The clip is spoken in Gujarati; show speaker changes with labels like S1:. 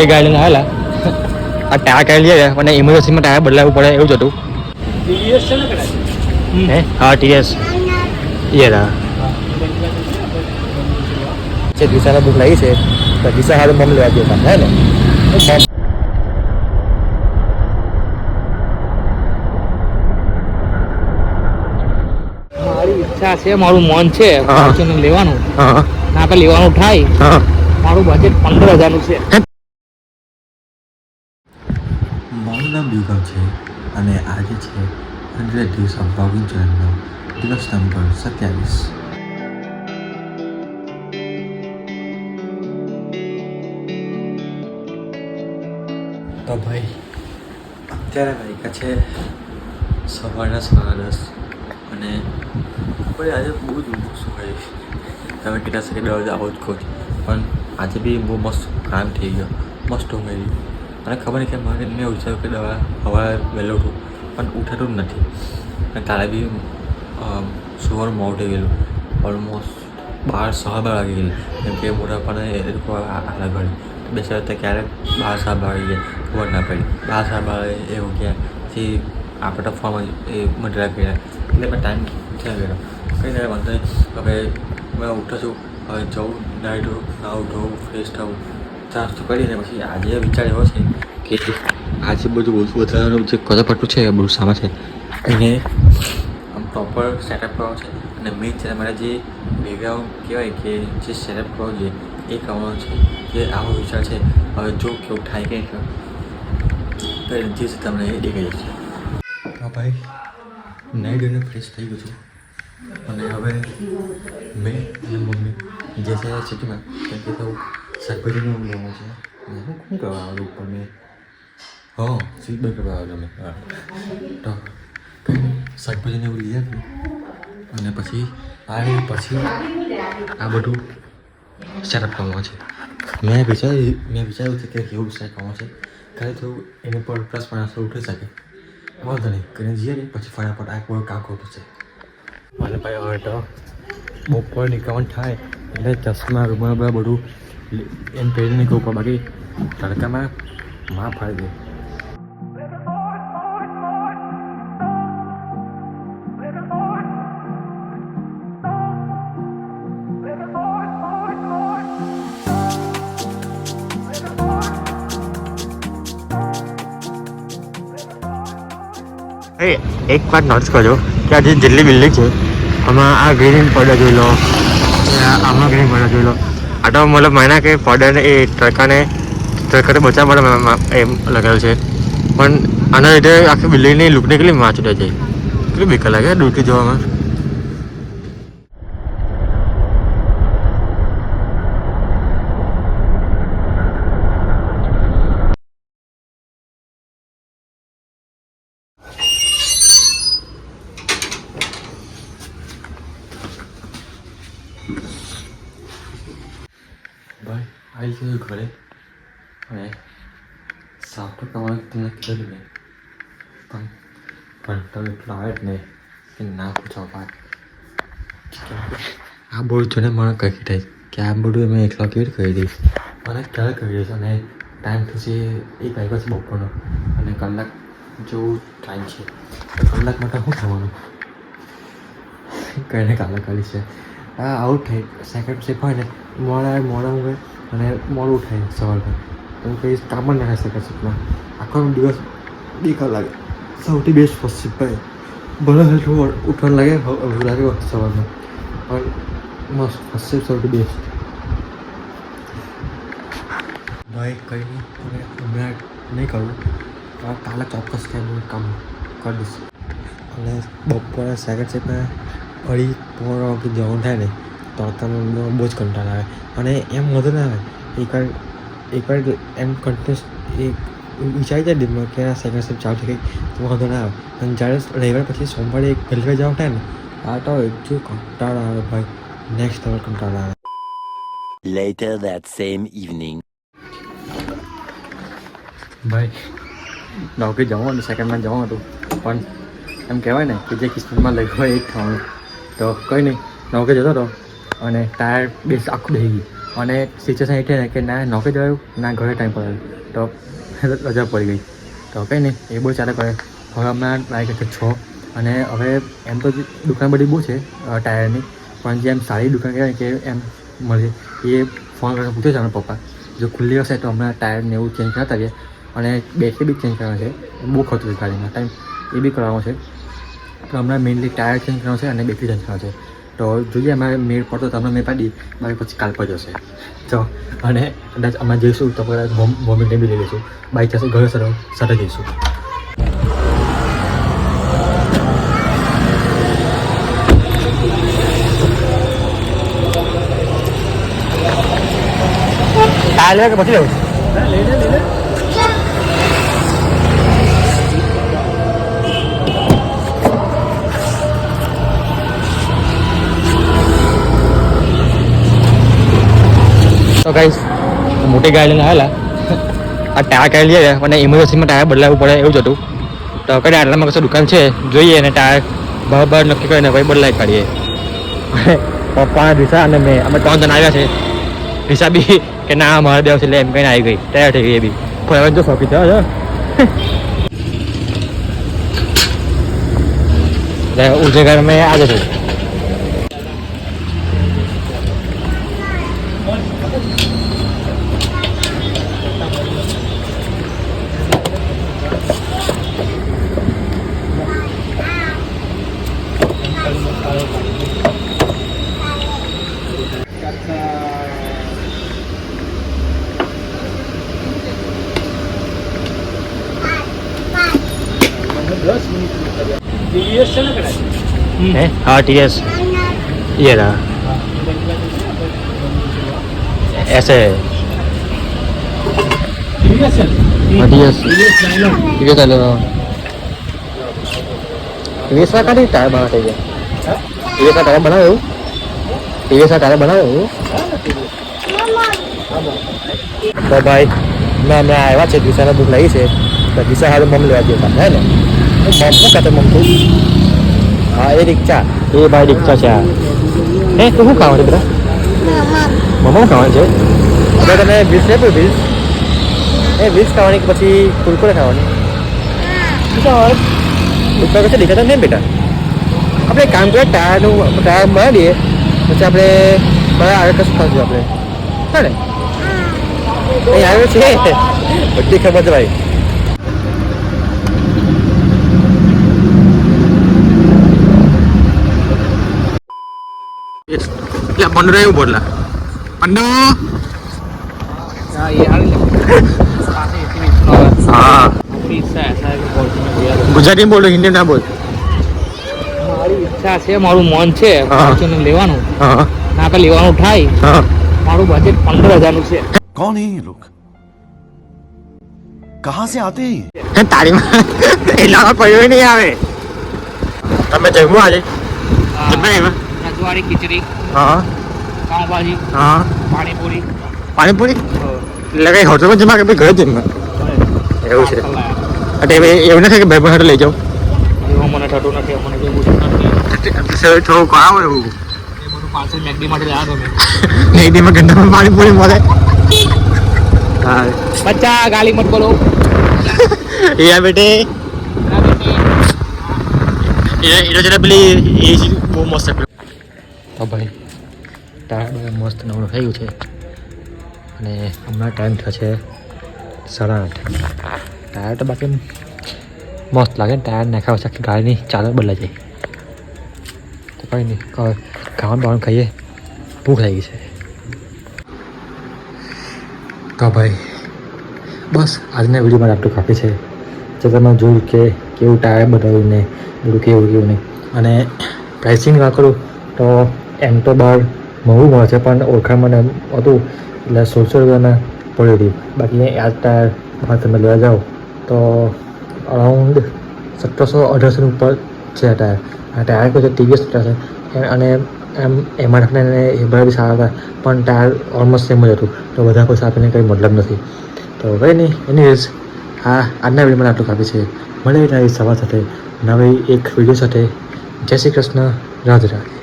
S1: મોટી ગાડી લઈને આવેલા. આ ટાયર કાઢી લઈએ અને ઇમરજન્સીમાં ટાયર બદલાવવું પડે એવું જ હતું. હે? હા ટીએસ એ રા છે દિશાને બુક લાગી છે તો દિશા હારે મમ લેવા દે હે ને?
S2: મારી ઈચ્છા છે મારું મન છે લેવાનું. ના આપણે લેવાનું થાય. મારું બજેટ પંદર હજારનું છે.
S3: છે અને આજે છે હંડ્રેડ દિવસ ઓફ બ્લોગિંગ ચેનલનો દિવસ નંબર સત્યાવીસ. તો ભાઈ, અત્યારે વાગ્યા છે સવારના સાડા દસ અને આપણે આજે બહુ જ ઊંઘું હોય તમે કેટલા સેકન્ડ આવો જ કહો છો પણ આજે બી બહુ મસ્ત કામ થઈ ગયો, મસ્ત ઊંઘ આવી મને ખબર નહીં કે મને મેં વિચાર્યું કે દવા હવા વહેલો ઉઠું પણ ઉઠાતું જ નથી. અને તારે બી સુવાનું મોં થઈ ગયેલું. ઓલમોસ્ટ બાર, સવા બાર વાગી ગયેલી. કેમ કે મોટા પણ એ લોકો આલા ઘડી બેસા હતા ક્યારેક બાર, સવા બાર વાગી ગયા. ખબર ના પડી. બાર, સવા બાર એવું ગયા. પછી આપણે ફોર્મ એ મટરા કર્યા એટલે મેં ટાઈમ થયા ગયો? કંઈ ના વાંધો નહીં. હવે મેં ઉઠું છું. હવે જવું નાહી ધોઉં ના ઉઠું ફ્રેશ થવું ચાર્જ તો કરીને પછી આજે વિચાર એવો છે કે આજે બધું બહુ વધારાનું જે કદાપટ્ટું છે એ બધું સામે છે. એને આમ પ્રોપર સેટઅપ કરવાનો છે. અને મેઇન છે મારા જે બેકગ્રાઉન્ડ કહેવાય કે જે સેટઅપ કરવો જોઈએ એ કરવાનો છે જે આવો વિચાર છે. હવે જો કેવું થાય કે તો જે છે તમને એ દેખાઈ જશે. હા ભાઈ નાઈટ અને ફ્રેશ થઈ ગયું છું. અને હવે મેં અને મમ્મી જે છે સિટીમાં કેમ કે તો શાકભાજીનું લેવાનું છે હું શું કરવા આવું ઉપર મેં હા સીટ બેલ્ટ કરવા આવ્યો મેં હા. તો શાકભાજીને એવું લઈ આવ્યું અને પછી આવી પછી આ બધું સેટઅપ કરવાનું છે મેં વિચાર્યું મેં વિચાર્યું છે કે કેવું સેટ કરવાનું છે ખાલી થોડું એને પર પ્લસ માણસો ઉઠી શકે વાંધો નહીં કરીને જઈએ ને પછી ફટાફટ આ કોઈ કામ કરવું છે
S1: અને ભાઈ હવે તો બપોર નીકળવાનું થાય એટલે ચશ્મા રૂમાલ બધા બધું એમ પહેરીને નીકળવું પણ બાકી તડકામાં માં ફાળી દે એક વાત નોટિસ કરજો. કે આ જે જેટલી બિલ્ડિંગ છે. આમાં આ ગ્રીન પડદા જોઈ લો. આમાં ગ્રીન પડદા જોઈ લો. આ તો મતલબ માના કે પડદાને એ ટ્રકાને તડકાને બચાવવા માટે એમ લગાવ્યું છે. પણ આના લીધે આખી બિલ્ડિંગની લુકને કેટલી માચું છે. કેટલી બેકાર લાગે દૂરથી જોવામાં.
S3: ભાઈ આવી ગયું ઘરે અને સાફ તો કરવાનું તમને કીધું નહીં પણ કંટાળો એટલો આવે જ નહીં કે ના પૂછો વાત આ બધું જોઈને મને કહી થાય કે આ બધું મેં એકલો કેવી રીતે કરી દઈશ મને ક્યારે કહી દઈશ અને ટાઈમ થશે એક વાગ્યા છે બપોરનો અને કલાક જેવું ટાઈમ છે તો કલાક માટે શું થવાનું કઈને કાલે કરી છે આ આઉટ થઈ સેકન્ડ શિફ્ટ હોય ને મોડા મોડા ઊંઘે અને મોડું ઉઠાય સવારમાં તો કંઈ કામ જ ના શકે સપના. આખો દિવસ બેકાર લાગે. સૌથી બેસ્ટ ફર્સ્ટ ભાઈ. ભલે હેઠું ઉઠવાનું લાગે હ- એવું લાગે સવારમાં પણ મસ્ત ફર્સ્ટ શિફ્ટ સૌથી બેસ્ટ ભાઈ, કંઈ નહીં. હમણાં નહીં કરું પણ કાલે ચોક્કસ હું કામ કરી દઈશ. અને બપોરે સેકન્ડ શિફ્ટમાં અઢી, પોણો વાગે જવાનું થાય ને તડકામાં બહુ જ કંટાળો આવે. અને એમ વધુ ના આવે એકવાર એકવાર એમ કન્ટિન્યુઅસ એક વિચારી જાય દિનમાં કે આ સેકન્ડ સ્ટેપ ચાલુ થઈ ગઈ તો વાંધો ના આવે. અને જ્યારે રવિવાર પછી સોમવારે એક પહેલી જવા થાય ને આ તો એટલું કંટાળો આવે ભાઈ. નેક્સ્ટ લેવલ કંટાળો આવે.
S4: લેટર દેટ સેમ ઇવનિંગ
S1: ભાઈ નોકરી જવાનું સેકન્ડમાં જવાનું હતું. પણ એમ કહેવાય ને કે જે કિસ્મતમાં લખ્યું હોય એ જ થવાનું તો કંઈ નહીં નોકરી જતો હતો અને ટાયર બેસ આખું બેસી ગયું.
S3: અને સિચ્યુએશન એટલે કે ના, નોકરી જવાયું ના, ઘરે ટાઈમ પર તો રજા પડી ગઈ. તો કંઈ નહીં, એ બહુ ચાલે કરે. હવે હમણાં લાગે છે છ. અને હવે એમ તો દુકાન બધી બહુ છે ટાયરની પણ જેમ સારી દુકાન કહેવાય કે એમ મળે, એ ફોન કરીને પૂછે છે પપ્પા. જો ખુલ્લી હશે તો હમણાં ટાયર ને એવું ચેન્જ કરતા આવીએ અને બેટરી બી ચેન્જ કરવાનું છે. બહુ ખર્ચ છે ગાડીમાં ટાઈમ એ બી કરવાનો છે. તો હમણાં મેઇનલી ટાયર ચેન્જ કરવાનો છે અને બેટરી ચેન્જ કરવાનું છે. તો જોઈએ અમારે મેળ પડતો તમે મેં પાડી, મારે પછી કાલ પર જશે તો અને કદાચ અમે જઈશું તો કદાચ વોમિટને બી લઈ લઈશું. બાઈક જશે ઘરે સર, સાથે જઈશું. લેવા કે પછી લેવું તો ગાઈસ મોટી ગાડી લઈને આવેલા. આ ટાયર કાઢી લઈએ અને ઇમરજન્સીમાં ટાયર બદલાવવું પડે એવું જ હતું. તો કઈ આટલામાં કશું દુકાન છે, જોઈએ અને ટાયર બહાર બહાર નક્કી કરીને ભાઈ બદલાવી કાઢીએ. પપ્પા દિશા અને મેં, અમે ત્રણ જણ આવ્યા છે. દિશા બી કે ના, મારા દેવ એટલે એમ કહીને આવી ગઈ. તૈયાર થઈ ગઈ એ બી. ફરવા જો શોખી થયો ઉજેગર ઉજે મેં આજે છું.
S2: TVS છે ને કદાચ
S3: હે હા ટીએસ ये रहा ऐसे
S2: TVS છે
S3: हाँ, TVS.
S2: TVS Nylon.
S3: ટીવીએસ ચાલે ટીવીએસ ના કાઢી ટાયર બનાવ થઈ ગયા ટીવીએસ ના ટાયર બનાવે એવું ટીવીએસ ના ટાયર બનાવે એવું તો ભાઈ મેં અમે આવ્યા છે દિશાને ભૂખ લાગી છે તો દિશા હારે મમ લેવા જતા હે ને મમ શું કહેતો મમ તું હા. એ રિક્ષા એ ભાઈ રિક્ષા છે આ હે. તું શું ખાવાનું બધા મમ ખાવાનું છે હવે તમે વીસ લેવું વીસ એ વીસ ખાવાની પછી કુરકુરે ખાવાની શું ખાવાનું ઉપર કશે દેખાતા નહીં બેટા આપણે કામ કરીએ ટાયરનું ટાયર બનાવી દઈએ પછી આપણે બધા આગળ કશું ખાશું આપણે હા. ને અહીં આવ્યો છે બધી ખબર છે ભાઈ પંદર એવું બોલા પંદર
S2: હા, એ આવી લે. પાસે એસી વીસ નો આવે.
S3: હા
S2: આપણી ઈચ્છા ऐसा એટલે એવું બોટલા પંદર હા
S3: ગુજરાતી બોલો હિન્દી ના બોલ
S2: મારી ઈચ્છા છે મારું મન છે લેવાનું ના કે લેવાનું થાય મારું બજેટ પંદર હજારનું છે
S5: કોણ હે લોક કહા સે આતે
S3: હે તારી માં એટલા પૈયો નહીં આવે તમે જમ્યું આજે જમ્યા
S2: રજવાડી ખીચડી
S3: હા.
S2: પાઉંભાજી
S3: હા.
S2: પાણીપુરી.
S3: પાણીપુરી? એટલે કઈ હોટલમાં જમા કે ભાઈ ઘરે જમવા એવું છે. એટલે એવું નથી કે ભાઈ ભાઈ લઈ જાઉં
S2: એવું મને થતું નથી મને કઈ પૂછ્યું નથી.
S3: સર થોડું એવું.
S2: પાર્સલ મેગડી માટે લાવ્યો મેં.
S3: નહીં ગંદામાં પાણીપુરી મળે. હા.
S2: બચ્ચા ગાલી મત બોલો.
S3: યા બેટે.
S2: બેટી.
S3: જરા પેલી એ બહુ મસ્ત તો ભાઈ. ટાયર મસ્ત નવડું થઈ ગયું છે. અને હમણાં ટાઈમ થયો છે સાડા આઠ. ટાયર તો બાકી મસ્ત લાગે ને, ટાયર નાખ્યા છે ગાડીની ચાલર બદલાઈ જાય. તો કંઈ નહીં ખાવાનું બાવાનું ખાઈએ. ભૂખ લાગી છે. તો ભાઈ, બસ આજના વિડીયોમાં આટલું કાપી છે. જે તમે જોયું કે કેવું ટાયર બતાવ્યું ને, બધું કેવું કેવું નહીં. અને પ્રાઇસિંગ વાત કરું તો એમ તો બહાર મોંઘું મળે છે, પણ ઓળખાણ મને હતું એટલે સોળસો રૂપિયામાં પડ્યું હતું બાકી આ ટાયર બહાર તમે લેવા જાઓ તો અરાઉન્ડ સત્તરસો અઢારસો ઉપર છે આ ટાયર આ ટાયર કોઈ છે ટીવીએસ છે. અને એમ એમઆરએફને એ બધા બી સારા હતા, પણ ટાયર ઓલમોસ્ટ સેમ જ હતું. તો બધા પૈસા આપીને કંઈ મતલબ નથી. તો કંઈ નહીં એનીવેઝ હા, આજના વિડીયોમાં આટલું કાપી છે. મળે નવી સવાર સાથે નવી એક વીડિયો સાથે. જય શ્રી કૃષ્ણ, રાધે રાધે.